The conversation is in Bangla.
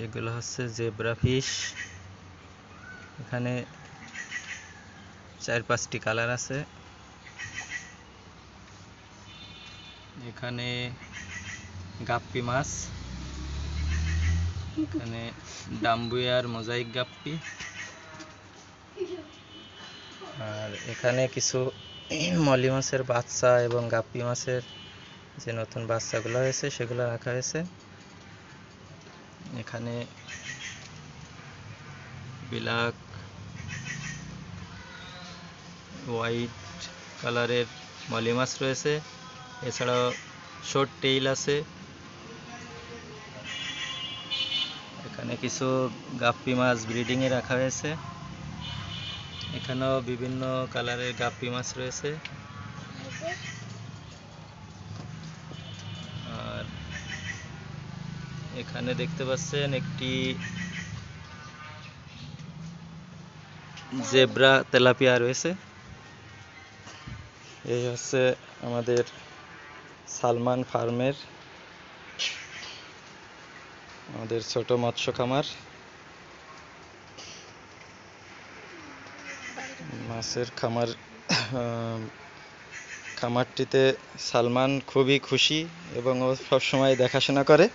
এগুলো হচ্ছে জেব্রা ফিশ। এখানে চার পাঁচটি কালার আছে। এখানে গাপ্পি মাছ। এখানে ডাম্বুয়ার মোজাইক গাপ্পি। আর এখানে কিছু মলি মাছের বাচ্চা এবং গাপ্পি মাছের যে নতুন বাচ্চাগুলো হয়েছে, সেগুলো রাখা হয়েছে। এখানে ব্ল্যাক হোয়াইট কালারের মলি মাছ রয়েছে। এছাড়াও শর্ট টেইল আছে। এখানে কিছু গাপ্পি মাছ ব্রিডিংয়ে রাখা হয়েছে। এখানেও বিভিন্ন কালারের গাপ্পি মাছ রয়েছে। এখানে দেখতে পাচ্ছেন একটি জেব্রা তেলাপিয়া রয়েছে। এই হচ্ছে আমাদের সালমান ফার্মের, আমাদের ছোট মৎস্য খামার। মাছের খামার খামারটিতে সালমান খুবই খুশি এবং ও সবসময় দেখাশোনা করে।